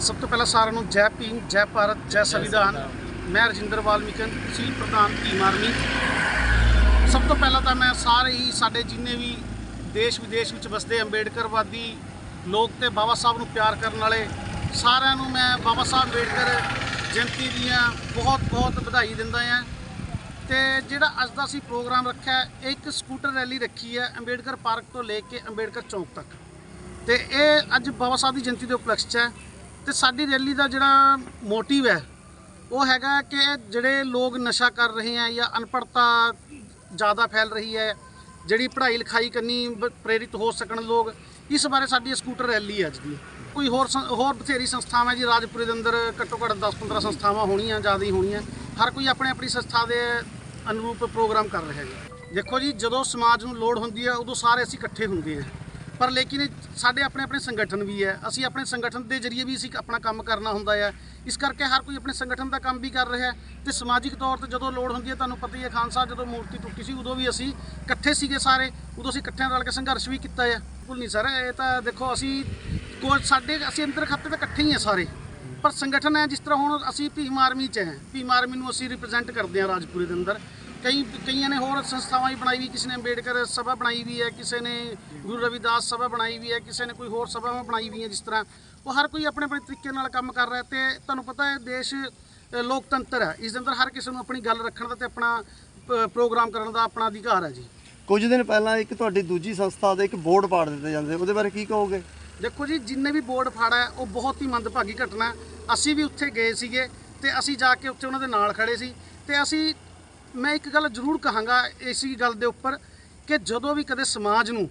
ਸਭ ਤੋਂ ਪਹਿਲਾਂ ਸਾਰਿਆਂ ਨੂੰ ਜੈ ਭੀਮ ਜੈ ਭਾਰਤ ਜੈ ਸੰਵਿਧਾਨ। ਮੈਂ ਰਜਿੰਦਰ ਵਾਲਮੀਕਨ ਤਹਿਸੀਲ ਪ੍ਰਧਾਨ ਭੀਮ ਆਰਮੀ ਸਭ ਤੋਂ ਪਹਿਲਾਂ ਤਾਂ ਮੈਂ ਸਾਰੇ ਹੀ ਸਾਡੇ ਜਿੰਨੇ ਵੀ ਦੇਸ਼ ਵਿਦੇਸ਼ ਵਿੱਚ ਵਸਦੇ ਅੰਬੇਡਕਰਵਾਦੀ ਲੋਕ ਤੇ ਬਾਬਾ ਸਾਹਿਬ ਨੂੰ ਪਿਆਰ ਕਰਨ ਵਾਲੇ ਸਾਰਿਆਂ ਨੂੰ ਮੈਂ ਬਾਬਾ ਸਾਹਿਬ ਅੰਬੇਡਕਰ ਜਯੰਤੀ ਦੀਆਂ ਬਹੁਤ ਬਹੁਤ ਵਧਾਈ ਦਿੰਦਾ ਹਾਂ। ਤੇ ਜਿਹੜਾ ਅੱਜ ਦਾ ਅਸੀਂ ਪ੍ਰੋਗਰਾਮ ਰੱਖਿਆ ਇੱਕ ਸਕੂਟਰ ਰੈਲੀ ਰੱਖੀ ਹੈ ਅੰਬੇਡਕਰ ਪਾਰਕ ਤੋਂ ਲੈ ਕੇ ਅੰਬੇਡਕਰ ਚੌਂਕ ਤੱਕ। ਤੇ ਇਹ ਅੱਜ ਬਾਬਾ ਸਾਹਿਬ ਦੀ ਜਯੰਤੀ ਦੇ ਉਪਲਕਸ਼ 'ਚ ਹੈ। ਤੇ ਸਾਡੀ ਰੈਲੀ ਦਾ ਜਿਹੜਾ ਮੋਟਿਵ ਹੈ, ਉਹ ਹੈਗਾ ਕਿ ਜਿਹੜੇ ਲੋਕ ਨਸ਼ਾ ਕਰ ਰਹੇ ਹੈ ਜਾਂ ਅਨਪੜਤਾ ਜ਼ਿਆਦਾ ਫੈਲ ਰਹੀ ਹੈ, ਜਿਹੜੀ ਪੜ੍ਹਾਈ ਲਿਖਾਈ ਕਰਨੀ ਪ੍ਰੇਰਿਤ ਹੋ ਸਕਣ ਲੋਕ, ਇਸ ਬਾਰੇ ਸਾਡੀ ਸਕੂਟਰ ਰੈਲੀ ਹੈ ਅੱਜ ਦੀ। ਕੋਈ ਹੋਰ ਸੰ- ਹੋਰ ਬਥੇਰੀ ਸੰਸਥਾਵਾਂ ਜੀ, ਰਾਜਪੁਰੇ ਦੇ ਅੰਦਰ ਘੱਟੋ ਘੱਟ 10-15 ਸੰਸਥਾਵਾਂ ਹੋਣੀਆਂ, ਜ਼ਿਆਦਾ ਹੀ ਹੋਣੀਆਂ, ਹਰ ਕੋਈ ਆਪਣੇ ਆਪਣੀ ਸੰਸਥਾ ਦੇ ਅਨੁਰੂਪ ਪ੍ਰੋਗਰਾਮ ਕਰ ਰਿਹਾ ਜੀ ਦੇਖੋ ਜੀ, ਜਦੋਂ ਸਮਾਜ ਨੂੰ ਲੋੜ ਹੁੰਦੀ ਹੈ, ਉਦੋਂ ਸਾਰੇ ਅਸੀਂ ਇਕੱਠੇ ਹੁੰਦੇ ਹਾਂ। ਪਰ ਲੇਕਿਨ ਸਾਡੇ ਆਪਣੇ ਆਪਣੇ ਸੰਗਠਨ ਵੀ ਹੈ। ਅਸੀਂ ਆਪਣੇ ਸੰਗਠਨ ਦੇ ਜ਼ਰੀਏ ਵੀ ਅਸੀਂ ਆਪਣਾ ਕੰਮ ਕਰਨਾ ਹੁੰਦਾ ਹੈ ਇਸ ਕਰਕੇ ਹਰ ਕੋਈ ਆਪਣੇ ਸੰਗਠਨ ਦਾ ਕੰਮ ਵੀ ਕਰ ਰਿਹਾ ਹੈ ਤੇ ਸਮਾਜਿਕ ਤੌਰ ਤੇ ਜਦੋਂ ਲੋੜ ਹੁੰਦੀ ਹੈ, ਤੁਹਾਨੂੰ ਪਤਾ ਹੀ ਹੈ, ਖਾਨ ਸਾਹਿਬ ਜਦੋਂ ਮੂਰਤੀ ਟੁੱਟੀ ਸੀ, ਉਦੋਂ ਵੀ ਅਸੀਂ ਇਕੱਠੇ ਸੀਗੇ ਸਾਰੇ। ਉਦੋਂ ਅਸੀਂ ਇਕੱਠਿਆਂ ਰਲ ਕੇ ਸੰਘਰਸ਼ ਵੀ ਕੀਤਾ ਹੈ ਬਿਲਕੁਲ ਨਹੀਂ ਸਰ, ਇਹ ਤਾਂ ਦੇਖੋ ਅਸੀਂ ਕੋਈ ਸਾਡੇ, ਅਸੀਂ ਅੰਦਰ ਖਾਤੇ ਤਾਂ ਇਕੱਠੇ ਹੀ ਆ ਸਾਰੇ। ਪਰ ਸੰਗਠਨ ਹੈ ਜਿਸ ਤਰ੍ਹਾਂ ਹੁਣ ਅਸੀਂ ਭੀਮ ਆਰਮੀ ਚ ਹੈ। ਭੀਮ ਆਰਮੀ ਨੂੰ ਅਸੀਂ ਰਿਪਰੈਜ਼ੈਂਟ ਕਰਦੇ ਹਾਂ ਰਾਜਪੁਰੇ ਦੇ ਅੰਦਰ। ਕਈ ਕਈਆਂ ਨੇ ਹੋਰ ਸੰਸਥਾਵਾਂ ਵੀ ਬਣਾਈ ਵੀ ਕਿਸੇ ਨੇ ਅੰਬੇਡਕਰ ਸਭਾ ਬਣਾਈ ਵੀ ਹੈ ਕਿਸੇ ਨੇ ਗੁਰੂ ਰਵਿਦਾਸ ਸਭਾ ਬਣਾਈ ਵੀ ਹੈ ਕਿਸੇ ਨੇ ਕੋਈ ਹੋਰ ਸਭਾਵਾਂ ਬਣਾਈ ਵੀ ਹੈ ਜਿਸ ਤਰ੍ਹਾਂ। ਉਹ ਹਰ ਕੋਈ ਆਪਣੇ ਆਪਣੇ ਤਰੀਕੇ ਨਾਲ ਕੰਮ ਕਰ ਰਿਹਾ ਤੇ ਤੁਹਾਨੂੰ ਪਤਾ ਹੈ ਦੇਸ਼ ਲੋਕਤੰਤਰ ਹੈ। ਇਸ ਦੇ ਅੰਦਰ ਹਰ ਕਿਸੇ ਨੂੰ ਆਪਣੀ ਗੱਲ ਰੱਖਣ ਦਾ ਤੇ ਆਪਣਾ ਪ੍ਰੋਗਰਾਮ ਕਰਨ ਦਾ ਆਪਣਾ ਅਧਿਕਾਰ ਹੈ ਜੀ। ਕੁਝ ਦਿਨ ਪਹਿਲਾਂ ਇੱਕ ਤੁਹਾਡੀ ਦੂਜੀ ਸੰਸਥਾ ਦੇ ਇੱਕ ਬੋਰਡ ਪਾੜ ਦਿੱਤੇ ਜਾਂਦੇ ਉਹਦੇ ਬਾਰੇ ਕੀ ਕਹੋਗੇ? ਦੇਖੋ ਜੀ ਜਿੰਨੇ ਵੀ ਬੋਰਡ ਫਾੜਾ ਉਹ ਬਹੁਤ ਹੀ ਮੰਦਭਾਗੀ ਘਟਨਾ। ਅਸੀਂ ਵੀ ਉੱਥੇ ਗਏ ਸੀਗੇ ਤੇ ਅਸੀਂ ਜਾ ਕੇ ਉੱਥੇ ਉਹਨਾਂ ਦੇ ਨਾਲ ਖੜੇ ਸੀ ਤੇ ਅਸੀਂ ਮੈਂ ਇੱਕ ਗੱਲ ਜ਼ਰੂਰ ਕਹਾਂਗਾ ਇਸੀ ਗੱਲ ਦੇ ਉੱਪਰ ਕਿ ਜਦੋਂ ਵੀ ਕਦੇ ਸਮਾਜ ਨੂੰ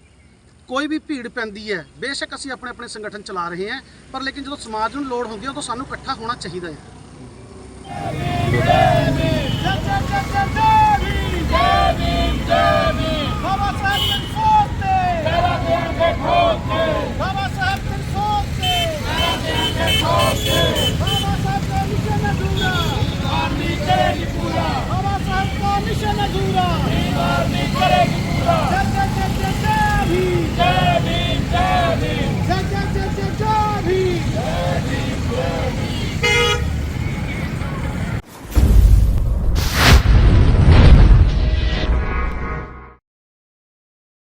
ਕੋਈ ਵੀ ਭੀੜ ਪੈਂਦੀ ਹੈ, ਬੇਸ਼ੱਕ ਅਸੀਂ ਆਪਣੇ ਆਪਣੇ ਸੰਗਠਨ ਚਲਾ ਰਹੇ ਹਾਂ, ਪਰ ਲੇਕਿਨ ਜਦੋਂ ਸਮਾਜ ਨੂੰ ਲੋੜ ਹੁੰਦੀ ਹੈ, ਉਦੋਂ ਸਾਨੂੰ ਇਕੱਠਾ ਹੋਣਾ ਚਾਹੀਦਾ ਹੈ।